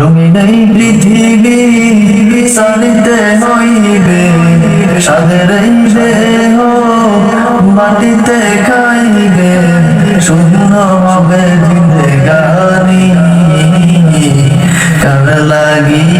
রঙিন এই পৃথিবী সারিতে হইবে সাদের এই দেহ, মাটিতে খাইবে। শূন্য হবে জিন্দেগানি কার লাগিয়া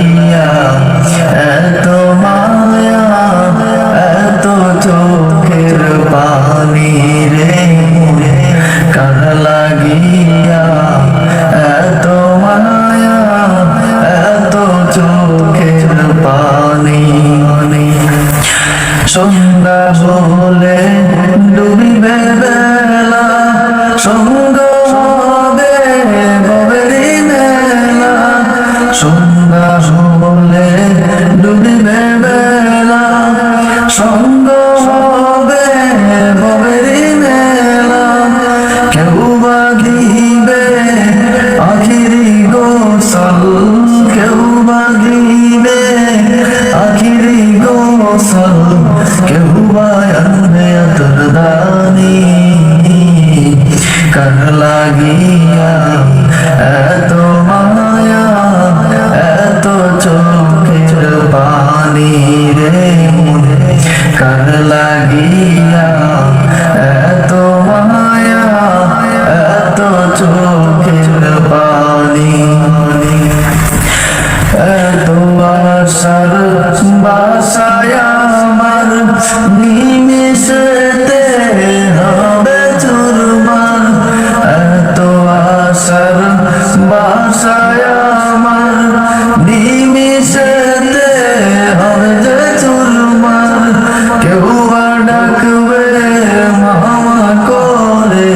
সন্ধ্যা হলে ডুবিবে বেলা সঙ্গ হবে ববেরি মেলা। কেউ বা দিবে আখিরি গোসল, কেউ বা দিবে আখিরি গোসল, কেউ বা আনবে নিমিশেতে হবে চুরমার। এত আশার বাসায় আমার নিমিশেতে হবে যে ডাকবে মামা করে,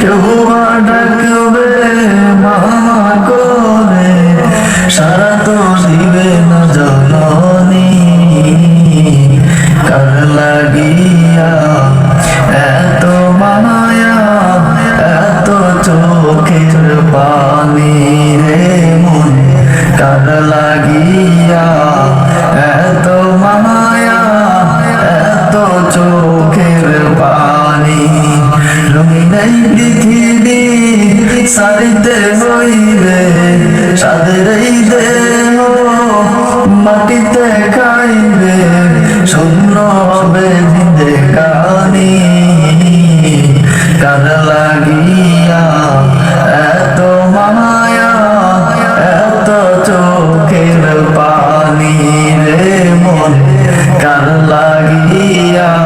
কেউ ডাকবে মামা করে। সারা লাগিয়া, এত মায়া, এত চোখের পানি। রঙিন এই পৃথিবী, সারিতে হইবে সাদের দেহ মাটিতে খাইবে, শূন্য হবে জিন্দে কার লাগিয়া